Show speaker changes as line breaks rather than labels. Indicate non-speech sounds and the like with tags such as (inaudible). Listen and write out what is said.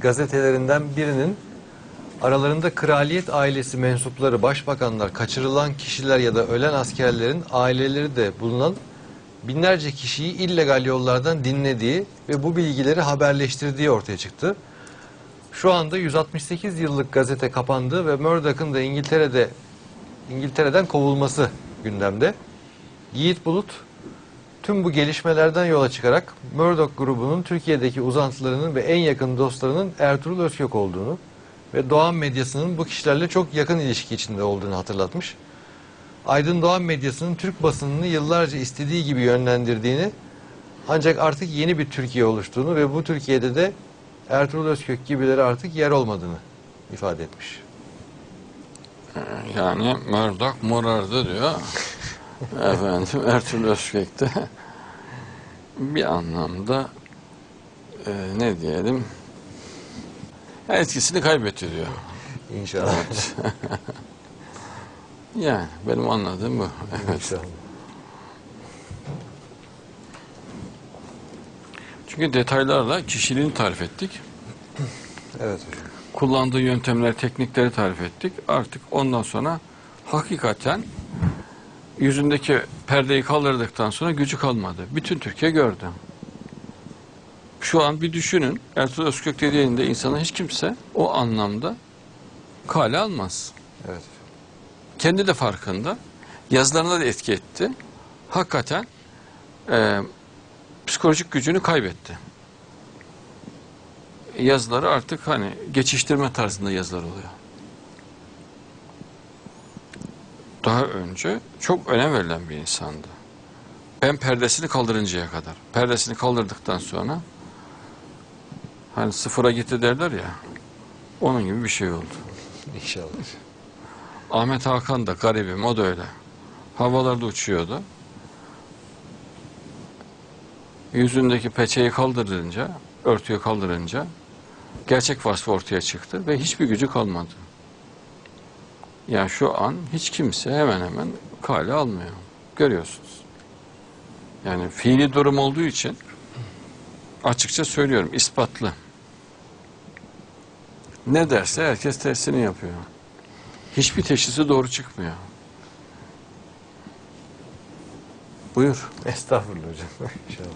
gazetelerinden birinin aralarında kraliyet ailesi mensupları, başbakanlar, kaçırılan kişiler ya da ölen askerlerin aileleri de bulunan binlerce kişiyi illegal yollardan dinlediği ve bu bilgileri haberleştirdiği ortaya çıktı. Şu anda 168 yıllık gazete kapandı ve Murdoch'ın da İngiltere'de İngiltere'den kovulması gündemde. Yiğit Bulut tüm bu gelişmelerden yola çıkarak Murdoch grubunun Türkiye'deki uzantılarının ve en yakın dostlarının Ertuğrul Özkök olduğunu ve Doğan medyasının bu kişilerle çok yakın ilişki içinde olduğunu hatırlatmış. Aydın Doğan medyasının Türk basınını yıllarca istediği gibi yönlendirdiğini ancak artık yeni bir Türkiye oluştuğunu ve bu Türkiye'de de Ertuğrul Özkök gibileri artık yer olmadığını ifade etmiş.
Yani Murdoch morardı diyor. Efendim (laughs) Ertuğrul Özkök de bir anlamda e, ne diyelim etkisini kaybetti diyor.
İnşallah. (laughs)
Yani benim anladığım bu. Evet.
İnşallah.
Çünkü detaylarla kişiliğini tarif ettik.
Evet hocam.
Kullandığı yöntemleri, teknikleri tarif ettik. Artık ondan sonra hakikaten yüzündeki perdeyi kaldırdıktan sonra gücü kalmadı. Bütün Türkiye gördü. Şu an bir düşünün. Ertuğrul Özkök dediğinde insana hiç kimse o anlamda kale almaz.
Evet.
Kendi de farkında. Yazılarına da etki etti. Hakikaten e, psikolojik gücünü kaybetti. Yazıları artık hani geçiştirme tarzında yazılar oluyor. Daha önce çok önem verilen bir insandı. Ben perdesini kaldırıncaya kadar. Perdesini kaldırdıktan sonra hani sıfıra gitti derler ya onun gibi bir şey oldu.
İnşallah.
Ahmet Hakan da garibim o da öyle. Havalarda uçuyordu. Yüzündeki peçeyi kaldırınca, örtüyü kaldırınca gerçek vasfı ortaya çıktı ve hiçbir gücü kalmadı. Yani şu an hiç kimse hemen hemen kale almıyor. Görüyorsunuz. Yani fiili durum olduğu için açıkça söylüyorum ispatlı. Ne derse herkes tersini yapıyor. Hiçbir teşhisi doğru çıkmıyor. Buyur.
Estağfurullah hocam. (laughs) İnşallah.